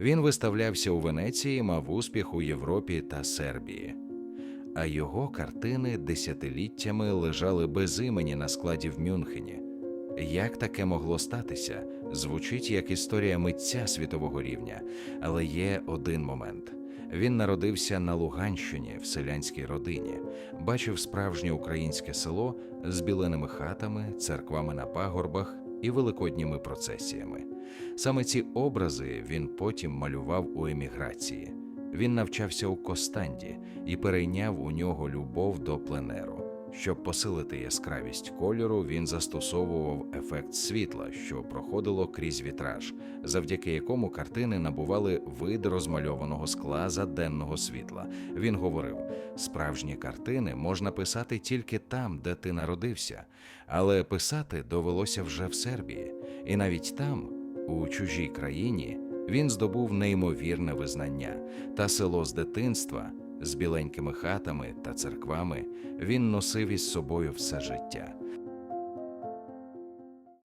Він виставлявся у Венеції, мав успіх у Європі та Сербії. А його картини десятиліттями лежали без імені на складі в Мюнхені. Як таке могло статися? Звучить як історія митця світового рівня, але є один момент. Він народився на Луганщині в селянській родині, бачив справжнє українське село з біленими хатами, церквами на пагорбах і великодніми процесіями. Саме ці образи він потім малював у еміграції. Він навчався у Костанді і перейняв у нього любов до пленеру. Щоб посилити яскравість кольору, він застосовував ефект світла, що проходило крізь вітраж, завдяки якому картини набували вид розмальованого скла за денного світла. Він говорив: справжні картини можна писати тільки там, де ти народився, але писати довелося вже в Сербії, і навіть там, у чужій країні, він здобув неймовірне визнання, та село з дитинства з біленькими хатами та церквами він носив із собою все життя.